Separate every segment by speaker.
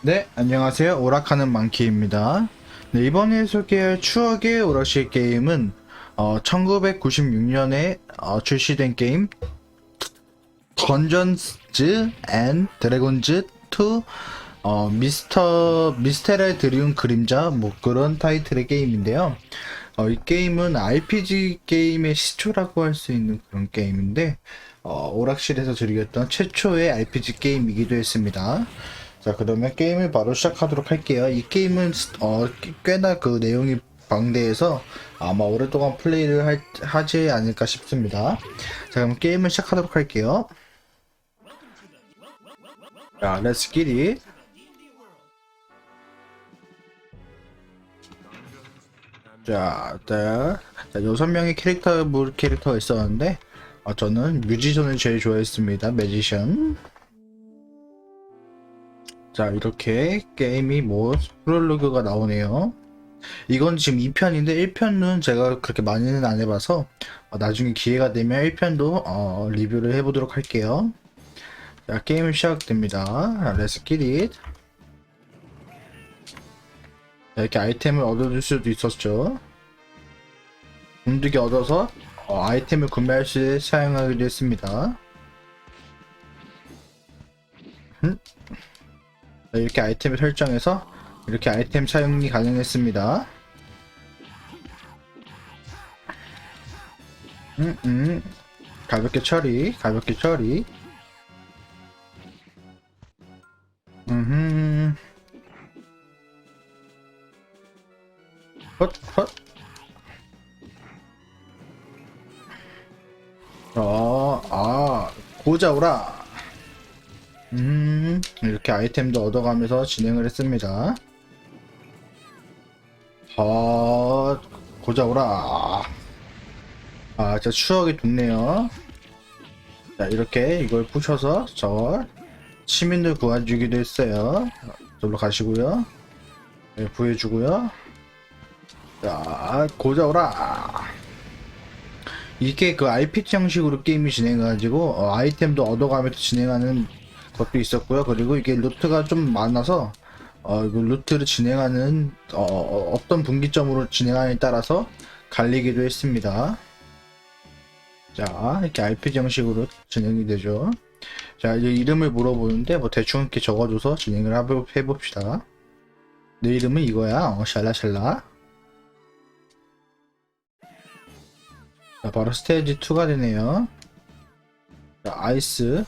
Speaker 1: 네, 안녕하세요. 오락하는 망키입니다. 네, 이번에 소개할 추억의 오락실 게임은 어, 1996년에 어, 출시된 게임 던전즈 앤 드래곤즈 2 어, 미스터 미스테르 드리움 그림자 뭐 그런 타이틀의 게임인데요. 어, 이 게임은 RPG 게임의 시초라고 할 수 있는 그런 게임인데 어, 오락실에서 즐겼던 최초의 RPG 게임이기도 했습니다. 자, 그러면 게임을 바로 시작하도록 할게요. 이 게임은 어, 꽤나 그 내용이 방대해서 아마 오랫동안 플레이를 할- 하지 않을까 싶습니다. 자, 그럼 게임을 시작하도록 할게요. 자, 렛츠 기리. 자, 자, 자, 여섯 명의 캐릭터, 물 캐릭터가 있었는데, 어, 저는 뮤지션을 제일 좋아했습니다. 매지션. 자, 이렇게 게임이 뭐, 프롤로그가 나오네요. 이건 지금 2편인데, 1편은 제가 그렇게 많이는 안 해봐서, 어, 나중에 기회가 되면 1편도, 어, 리뷰를 해보도록 할게요. 자, 게임 시작됩니다. 렛츠 기릿. 자, 이렇게 아이템을 얻어줄 수도 있었죠. 군득이 얻어서, 어, 아이템을 구매할 때 사용하기도 했습니다. 자, 이렇게 아이템을 설정해서 이렇게 아이템 사용이 가능했습니다. 음, 음. 가볍게 처리, 가볍게 처리. 음, 헛, 헛. 어, 아, 고자오라. 음, 이렇게 아이템도 얻어가면서 진행을 했습니다. 아, 고자오라. 아, 진짜 추억이 돋네요. 자, 이렇게 이걸 부셔서 저 시민들 구해주기도 했어요. 저로 가시고요. 네, 구해주고요. 자, 고자오라. 이게 그 RPG 형식으로 게임이 진행해가지고 어, 아이템도 얻어가면서 진행하는 것도 있었고요. 그리고 이게 루트가 좀 많아서 어, 그 루트를 진행하는 어, 어, 어떤 분기점으로 진행하느냐에 따라서 갈리기도 했습니다. 자, 이렇게 RPG 형식으로 진행이 되죠. 자, 이제 이름을 물어보는데 뭐 대충 이렇게 적어줘서 진행을 해봅시다. 내 이름은 이거야. 어, 샬라샬라. 자, 바로 스테이지 2가 되네요. 자, 아이스.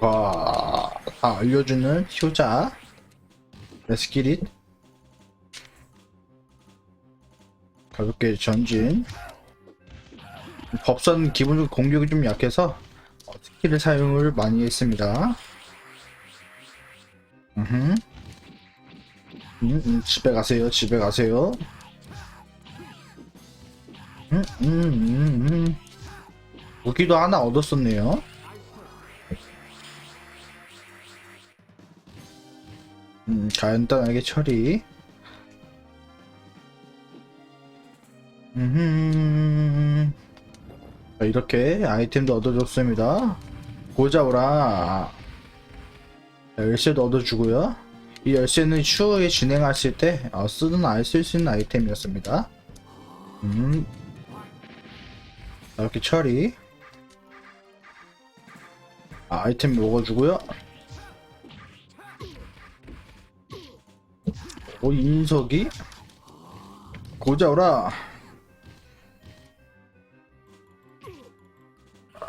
Speaker 1: 와, 다 알려주는 효자. 레스키릿. 가볍게 전진. 법선 기본적으로 공격이 좀 약해서 어, 스킬을 사용을 많이 했습니다. 음, 음, 집에 가세요, 집에 가세요. 음, 음, 음, 음. 무기도 하나 얻었었네요. 간단하게 처리. 음, 자, 이렇게 아이템도 얻어줬습니다. 고자오라. 자, 열쇠도 얻어주고요. 이 열쇠는 추후에 진행하실 때 어, 쓰는 아이 쓸 수 있는 아이템이었습니다. 음, 자, 이렇게 처리. 아, 아이템 먹어주고요. 오, 인석이? 고자오라.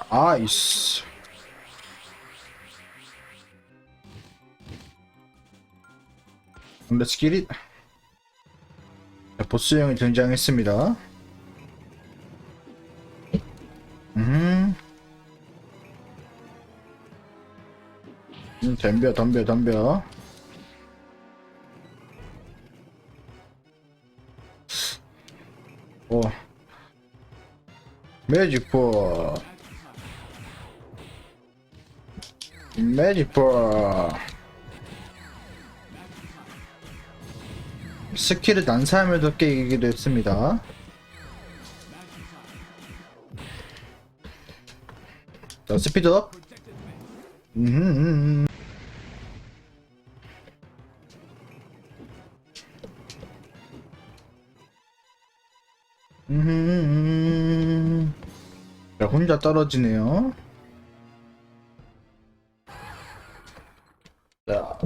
Speaker 1: 아이스. 렛츠 기릿. 보스 형이 등장했습니다. 음. 음, 덤벼, 덤벼, 덤벼. 오. 매직볼. 매직볼. 스킬을 난사하면서 깨기도 했습니다. 자, 스피드업. 음, 음, 음. 음, 떨어지네요. 자,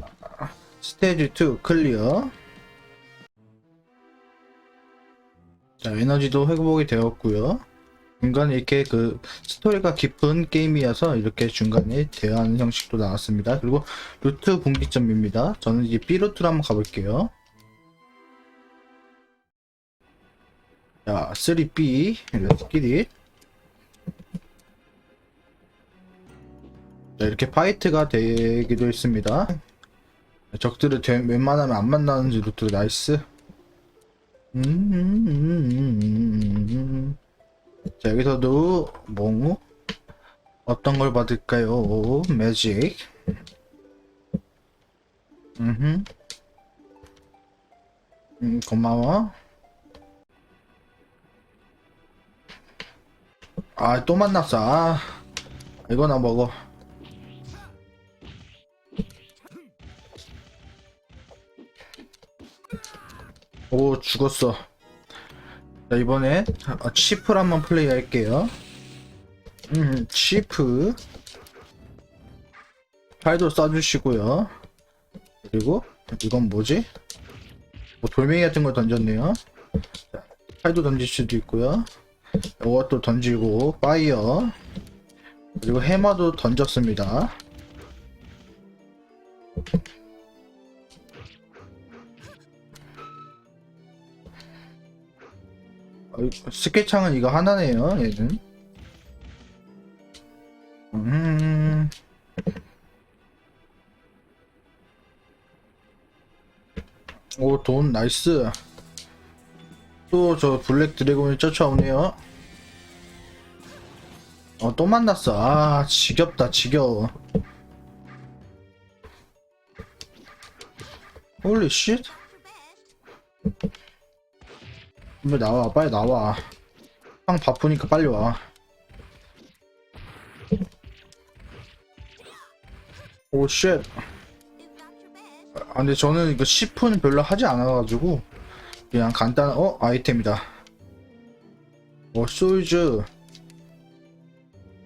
Speaker 1: 스테이지 2 클리어. 자, 에너지도 회복이 되었고요. 중간에 이렇게 그 스토리가 깊은 게임이어서 이렇게 중간에 대화하는 형식도 나왔습니다. 그리고 루트 분기점입니다. 저는 이제 B 루트로 한번 가볼게요. 자, 3B, let's. 자, 이렇게 파이트가 되기도 했습니다. 적들을 되- 웬만하면 안 만나는 루트 나이스. 음, 음, 음. 자, 여기서도 뭐 어떤 걸 받을까요? 매직. 음, 음, 고마워. 아, 또 만났어. 아, 이거나 먹어. 오, 죽었어. 자, 이번에 어, 치프를 한번 플레이 할게요. 음, 치프. 팔도 쏴주시고요. 그리고, 이건 뭐지? 뭐 돌멩이 같은 걸 던졌네요. 자, 팔도 던질 수도 있고요. 이것도 던지고, 파이어. 그리고 해머도 던졌습니다. 스케창은 이거 하나네요, 얘는. 음. 오, 돈, 나이스. 또 저 블랙 드래곤이 쫓아오네요. 어, 또 만났어. 아, 지겹다, 지겨워. 홀리 쉿. 빨리 나와, 빨리 나와. 형 바쁘니까 빨리 와. 오, 쉣. 아, 근데 저는 이거 10분 별로 하지 않아가지고, 그냥 간단한, 어? 아이템이다. 어, 소유즈.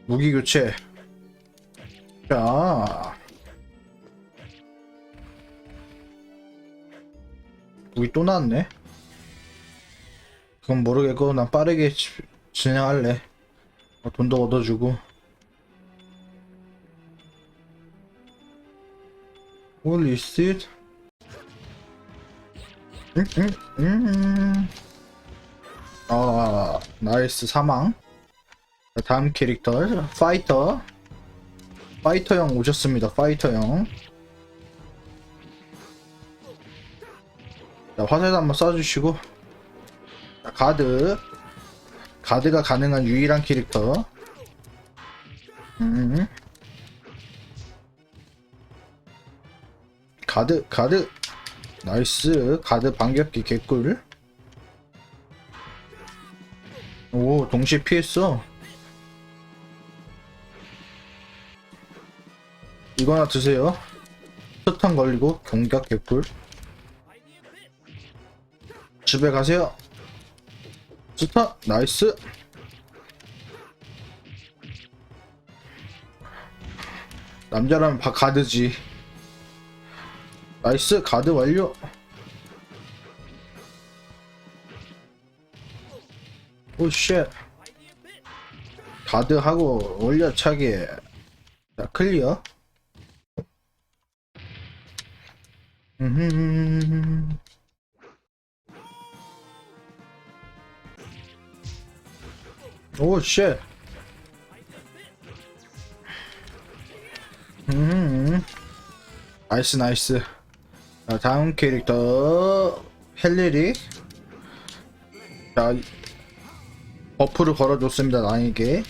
Speaker 1: 무기 교체. 자. 무기 또 나왔네. 그건 모르겠고 난 빠르게 지- 진행할래. 어, 돈도 얻어주고. 홀리 씨. 음, 음, 음. 아, 나이스 사망. 자, 다음 캐릭터 파이터. 파이터 형 오셨습니다. 파이터 형. 자, 화살도 한번 쏴주시고. 자, 가드. 가드가 가능한 유일한 캐릭터. 음. 가드, 가드. 나이스. 가드 반격기 개꿀. 오, 동시에 피했어. 이거나 드세요. 스탄 걸리고 공격 개꿀. 집에 가세요. 스타 나이스. 남자라면 바 가드지. 나이스 가드 완료. 오 쉣. 가드하고 올려차기. 자 클리어. 음. 오, 쉣. 음. 나이스, 나이스. 자, 다음 캐릭터, 헬리리. 자, 버프를 걸어줬습니다, 나에게.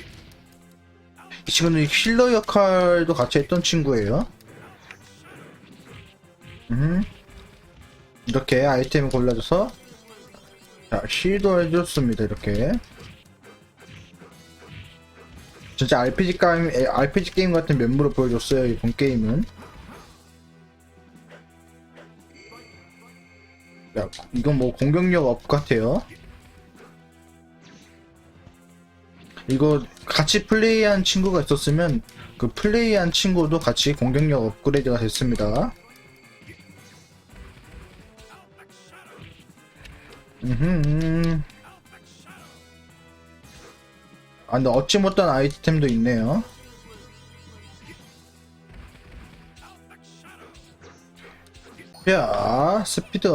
Speaker 1: 이 친구는 힐러 역할도 같이 했던 친구예요. 음. 이렇게 아이템을 골라줘서, 자, 힐도 해줬습니다, 이렇게. 진짜 RPG 게임, 에, RPG 게임 같은 면모를 보여줬어요, 이번 게임은. 야, 이건 뭐 공격력 업 같아요. 이거 같이 플레이한 친구가 있었으면 그 플레이한 친구도 같이 공격력 업그레이드가 됐습니다. 음흠. 아, 근데 얻지 못한 아이템도 있네요. 야, 스피드.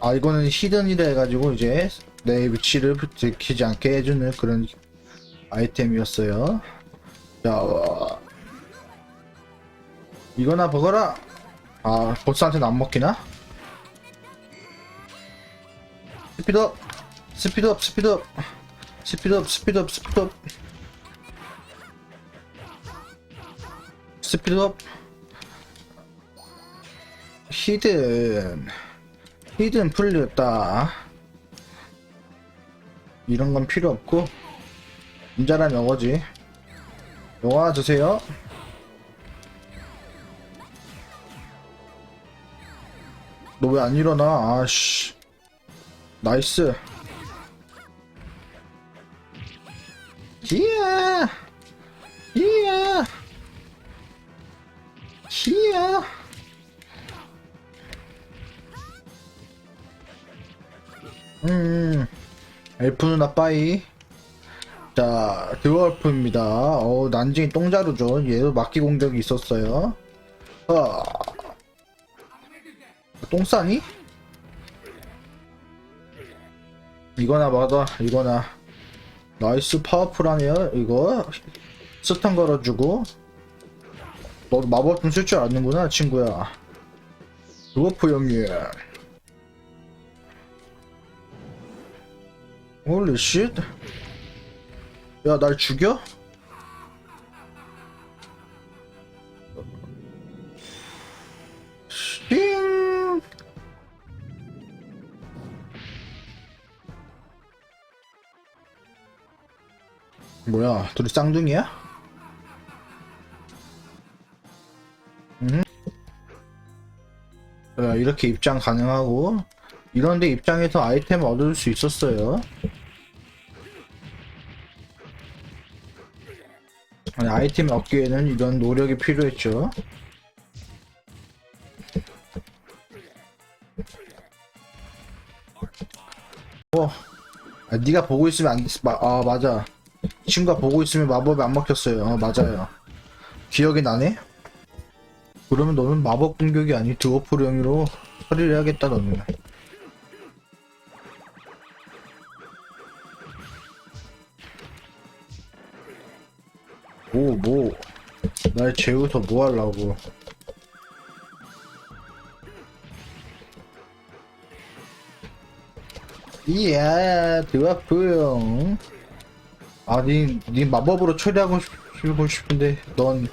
Speaker 1: 아, 이거는 히든이라 해가지고 이제 내 위치를 들키지 않게 해주는 그런 아이템이었어요. 자, 이거나 먹어라. 아, 보스한테는 안 먹히나? 스피드업, 스피드업, 스피드업, 스피드업, 스피드업, 스피드업, 스피드업. 히든, 히든 풀렸다. 이런 건 필요 없고, 인자란 영어지. 영화 드세요. 너 왜 안 일어나? 아씨. 나이스. 히야. 음. 엘프 누나 빠이. 자, 드월프입니다. 어, 난징이 똥자루죠. 얘도 막기 공격이 있었어요. 어. 똥 싸니? 이거나 받아, 이거나. 나이스 파워풀하네요, 이거. 스탄 걸어주고. 너도 마법 좀 쓸 줄 아는구나, 친구야. 드워프 형님. 홀리 쉣. 야, 날 죽여? 띵! 뭐야, 둘이 쌍둥이야? 야, 이렇게 입장 가능하고, 이런데 입장에서 아이템 얻을 수 있었어요. 아이템 얻기에는 이런 노력이 필요했죠. 어, 아, 네가 보고 있으면 안, 마, 아 맞아. 친구가 보고 있으면 마법이 안 먹혔어요. 어, 맞아요. 기억이 나네. 그러면 너는 마법 공격이 아닌 드워프령으로 처리를 해야겠다 너는. 뭐, 뭐. 날 재우서 뭐 하려고. 이야, 드와프용. 아, 니, 니 마법으로 처리하고 싶고 싶은데, 넌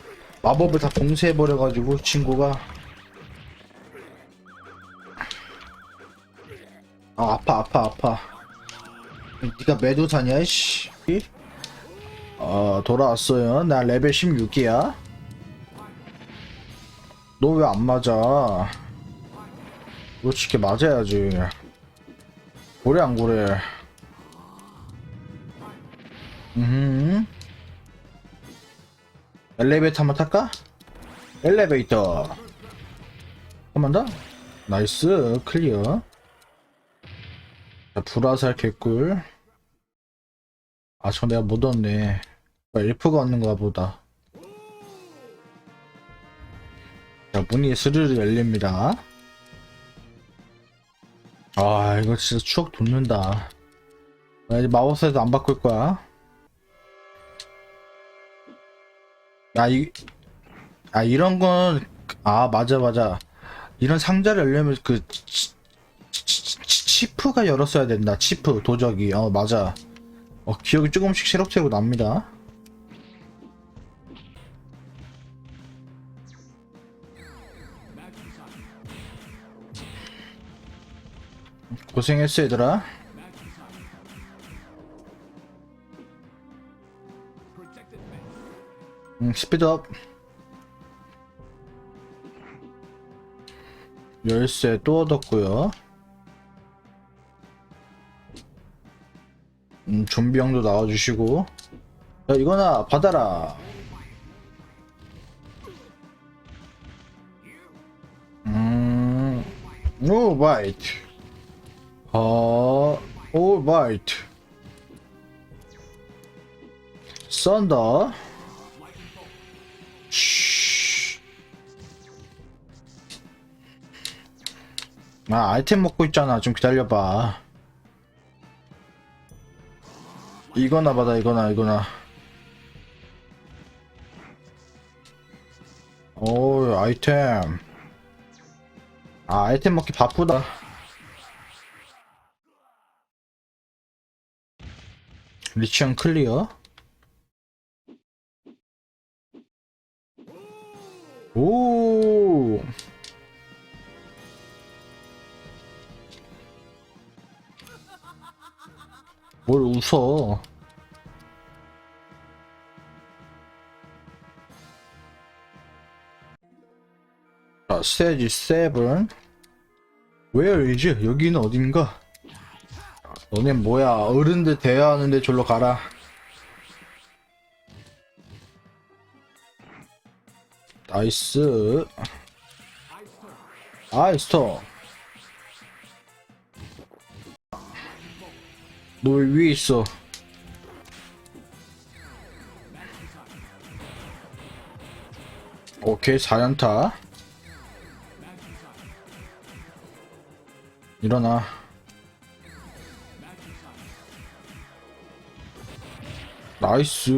Speaker 1: 마법을 다 봉쇄해버려가지고, 친구가. 아, 아파, 아파, 아파. 니가 매도사냐, 씨. 어, 돌아왔어요. 나 레벨 16이야. 너 왜 안 맞아? 솔직히 맞아야지. 고래 안 고래? 엘리베이터 한번 탈까? 엘리베이터. 한 번 더? 나이스, 클리어. 자, 불화살 개꿀. 아, 저 내가 못 얻네. 엘프가 얻는가 보다. 자, 문이 스르르 열립니다. 아, 이거 진짜 추억 돋는다. 나 이제 마법사에도 안 바꿀 거야. 아, 이, 아, 이런 건, 아, 맞아, 맞아. 이런 상자를 열려면 그, 치프가 열었어야 된다. 치프, 도적이. 어, 맞아. 어, 기억이 조금씩 새록새록 납니다. 고생했어, 얘들아. 음, 스피드업. 열쇠 또 얻었고요. 음, 좀비 형도 나와주시고. 야, 이거나 받아라. 음, 오바이트. 어, 오바이트. 썬더. 아, 아이템 먹고 있잖아. 좀 기다려봐. 이거나 받아, 이거나, 이거나. 오, 아이템. 아, 아이템 먹기 바쁘다. 리치언 클리어. 웃어? 자, 스테이지 7. Where is? 여기는 어딘가? 너네 뭐야? 어른들 대화하는데 졸로 가라. 나이스. 아이스터. 너 왜 위에 있어? 오케이, 4연타. 일어나. 나이스.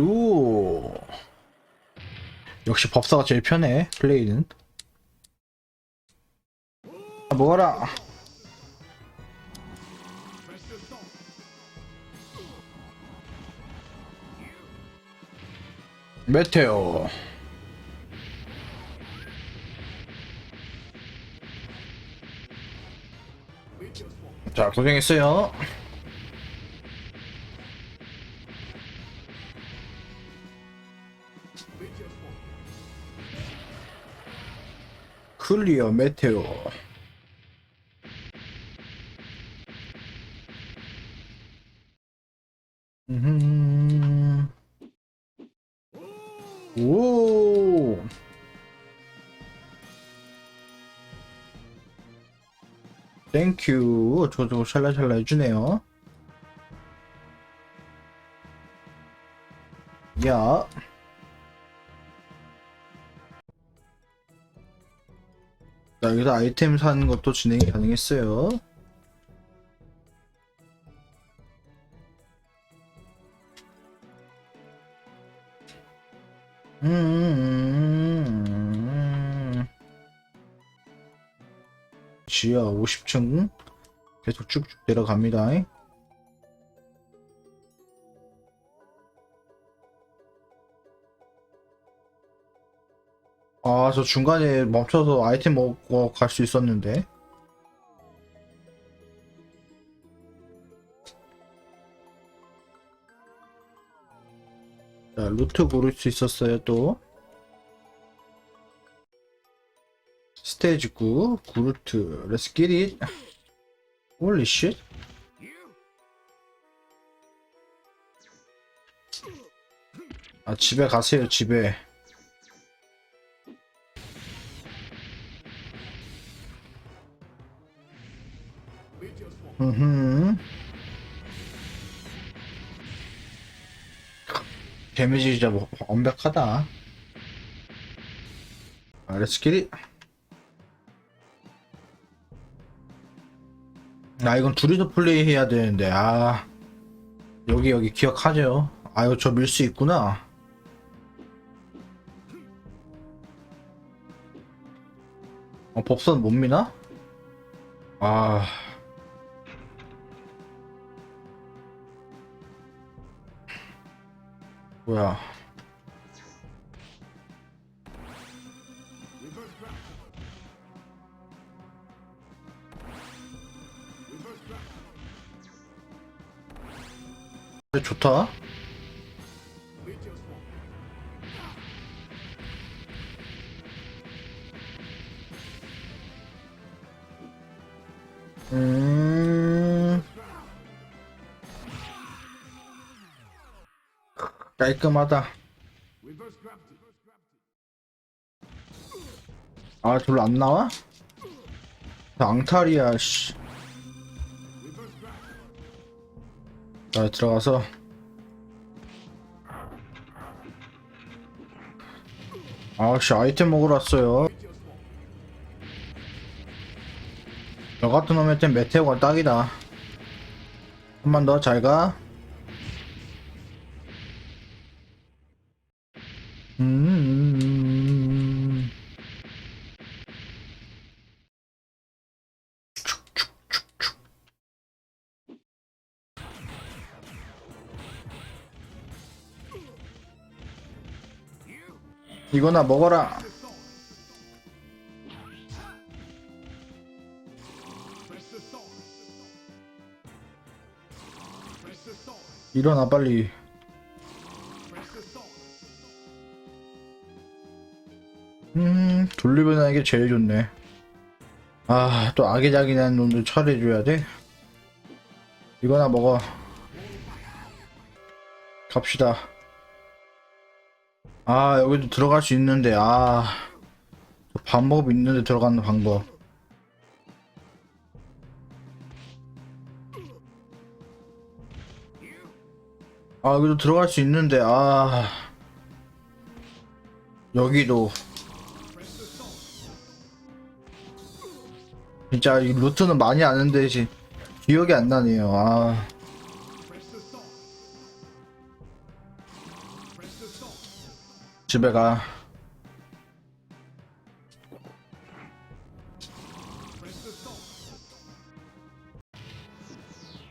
Speaker 1: 역시 법사가 제일 편해, 플레이는. 아, 먹어라. 메테오. 자, 고생했어요. 클리어 메테오. 땡큐. 저저 샬라샬라 해주네요. 야. 자, 여기서 아이템 사는 것도 진행이 가능했어요. 음. 지하 50층 계속 쭉쭉 내려갑니다. 아, 저 중간에 멈춰서 아이템 먹고 갈 수 있었는데. 자, 루트 고를 수 있었어요, 또. 스테이지 9, 구루트, 렛츠 기릿. 홀리 쉣. 아, 집에 가세요, 집에. 음. 데미지 진짜 뭐 완벽하다. 아, 렛츠 기릿. 아 이건 둘이서 플레이 해야 되는데 아. 여기 여기 기억하죠? 아유 저 밀 수 있구나. 어 법선 못 미나? 아. 뭐야 좋다 음 깔끔하다. 아, 별로 안 나와? 앙탈이야, 씨. 자, 들어가서. 아씨, 아이템 먹으러 왔어요. 저 같은 놈한테 메테오가 딱이다. 한 번 더, 잘 가. 음. 이거나 먹어라. 일어나 빨리. 음, 돌리면 이게 제일 좋네. 아, 또 아기자기한 놈들 처리해줘야 돼? 이거나 먹어. 갑시다. 아, 여기도 들어갈 수 있는데, 아. 방법 있는데 들어가는 방법. 아, 여기도 들어갈 수 있는데, 아. 여기도. 진짜 이 루트는 많이 아는데, 지 기억이 안 나네요, 아. 집에 가.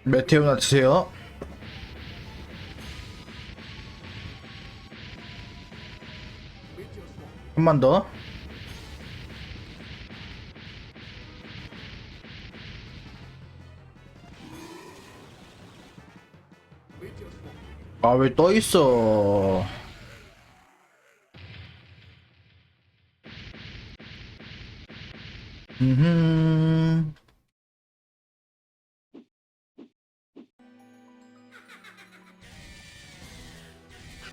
Speaker 1: 메테오나 드세요. 한 번 더. 아, 왜 떠 있어?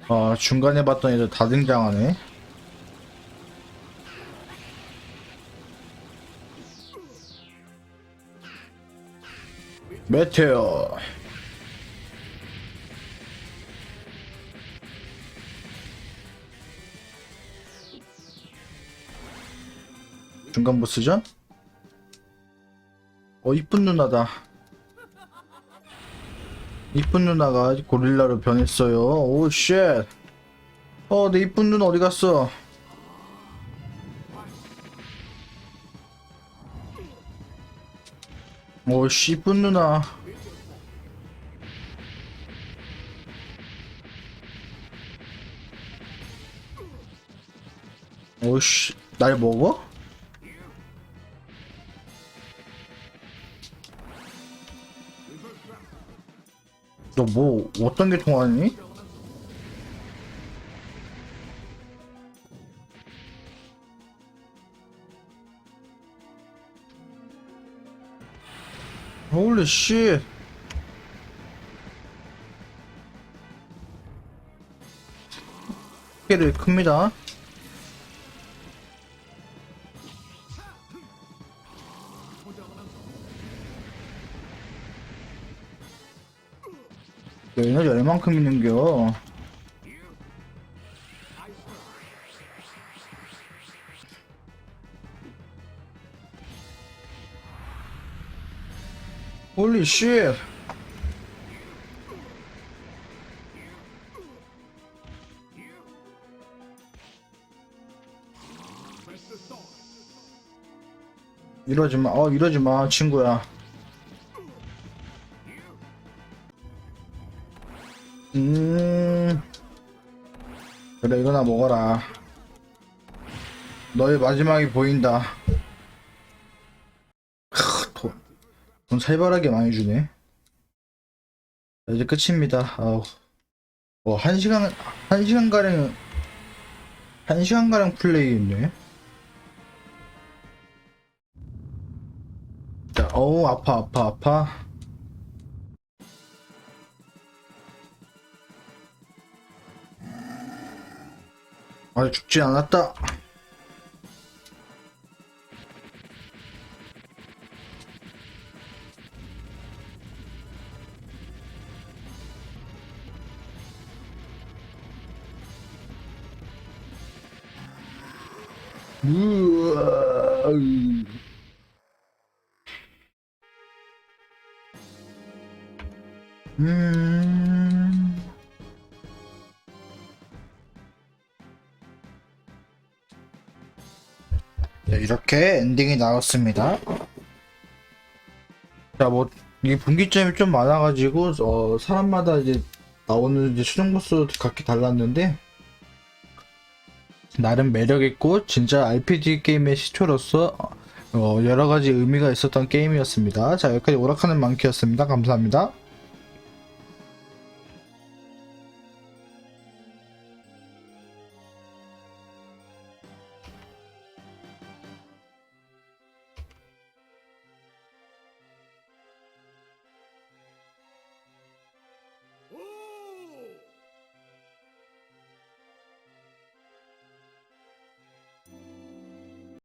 Speaker 1: 아, 중간에 봤던 애들 다 등장하네. 메테오. 중간 보스전? 어, 이쁜 누나다. 이쁜 누나가 고릴라로 변했어요. 오, 쉣. 어, 내 이쁜 누나 어디 갔어? 오, 씨, 이쁜 누나. 오씨, 날 먹어? 너 뭐 어떤 게 통하니? 홀리 씨. 피해를 큽니다. 에너지 얼만큼 있는겨? 홀리 쉣! 이러지 마, 어, 이러지 마, 친구야. 먹어라. 너의 마지막이 보인다. 크, 돈, 돈 살벌하게 많이 주네. 자, 이제 끝입니다. 아우. 어, 한 시간, 한 시간가량, 한 시간가량 플레이했네. 자, 어우, 아파, 아파, 아파. 아직 죽지 않았다. 음. 네, 이렇게 엔딩이 나왔습니다. 자, 뭐, 이게 분기점이 좀 많아가지고, 어, 사람마다 이제 나오는 이제 수정 보스 각기 달랐는데, 나름 매력있고, 진짜 RPG 게임의 시초로서, 어, 여러 가지 의미가 있었던 게임이었습니다. 자, 여기까지 오락하는 만키였습니다. 감사합니다.